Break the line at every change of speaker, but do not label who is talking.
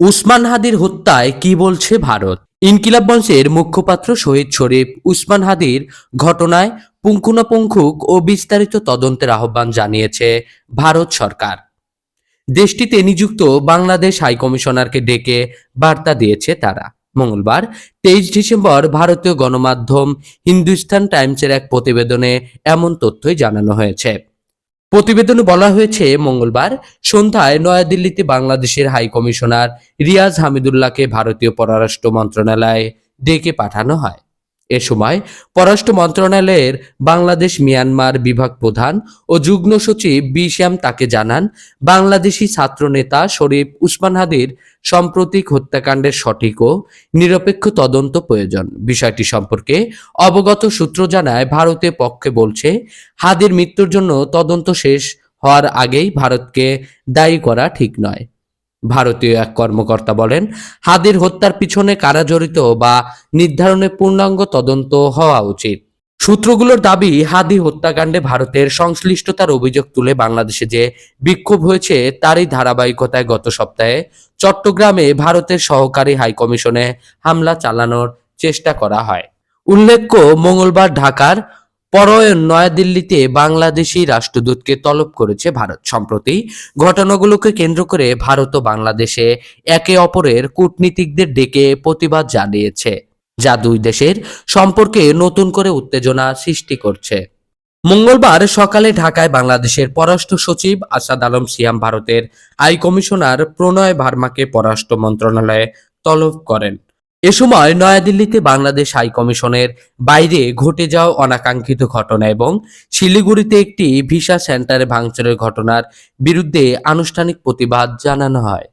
উসমান হাদির হত্যায় কি বলছে ভারত? ইনকিলাব মঞ্চের মুখপাত্র শহীদ শরীফ উসমান হাদির ঘটনায় পুঙ্খুনাপুঙ্খুক ও বিস্তারিত তদন্তের আহ্বান জানিয়েছে ভারত সরকার। দেশটিতে নিযুক্ত বাংলাদেশ হাইকমিশনারকে ডেকে বার্তা দিয়েছে তারা। মঙ্গলবার তেইশ ডিসেম্বর ভারতীয় গণমাধ্যম হিন্দুস্তান টাইমসের এক প্রতিবেদনে এমন তথ্যই জানানো হয়েছে। প্রতিবেদনে বলা হয়েছে, মঙ্গলবার সন্ধ্যায় নয়াদিল্লিতে বাংলাদেশের হাই কমিশনার রিয়াজ হামিদুল্লাহকে ভারতীয় পররাষ্ট্র মন্ত্রণালয়ে ডেকে পাঠানো হয়। এ সময় পররাষ্ট্র মন্ত্রণালয়ের বাংলাদেশ মিয়ানমার বিভাগ প্রধান ও যুগ্ম সচিব বি শ্যাম তাকে জানান, বাংলাদেশি ছাত্রনেতা শরীফ উসমান হাদির সাম্প্রতিক হত্যাকাণ্ডের সঠিক ও নিরপেক্ষ তদন্ত প্রয়োজন। বিষয়টি সম্পর্কে অবগত সূত্র জানায় ভারতের পক্ষে বলছে, হাদির মৃত্যুর জন্য তদন্ত শেষ হওয়ার আগেই ভারতকে দায়ী করা ঠিক নয়। ভারতীয় এক কর্মকর্তা বলেন, হাদির হত্যার পিছনে কারা জড়িত বা নির্ধারণে পূর্ণাঙ্গ তদন্ত হওয়া উচিত। সূত্রগুলোর দাবি, হাদি হত্যাকাণ্ডে ভারতের সংশ্লিষ্টতার অভিযোগ তুলে বাংলাদেশে যে বিক্ষোভ হয়েছে, তারই ধারাবাহিকতায় গত সপ্তাহে চট্টগ্রামে ভারতের সহকারী হাইকমিশনে হামলা চালানোর চেষ্টা করা হয়। উল্লেখ্য, মঙ্গলবার ঢাকার পরয়ন নয়াদিল্লিতে বাংলাদেশি রাষ্ট্রদূতকে তলব করেছে ভারত। সম্প্রতি ঘটনাগুলোকে কেন্দ্র করে ভারত ও বাংলাদেশে একে অপরের কূটনীতিকদের ডেকে প্রতিবাদ জানিয়েছে, যা দুই দেশের সম্পর্কে নতুন করে উত্তেজনা সৃষ্টি করছে। মঙ্গলবার সকালে ঢাকায় বাংলাদেশের পররাষ্ট্র সচিব আসাদ আলম সিয়াম ভারতের হাই কমিশনার প্রণয় ভার্মাকে পররাষ্ট্র মন্ত্রণালয়ে তলব করেন। এ সময় নয়াদিল্লিতে বাংলাদেশ হাই কমিশনের বাইরে ঘটে যাওয়া অনাকাঙ্ক্ষিত ঘটনা এবং শিলিগুড়িতে একটি ভিসা সেন্টারে ভাঙচুরের ঘটনার বিরুদ্ধে আনুষ্ঠানিক প্রতিবাদ জানানো হয়।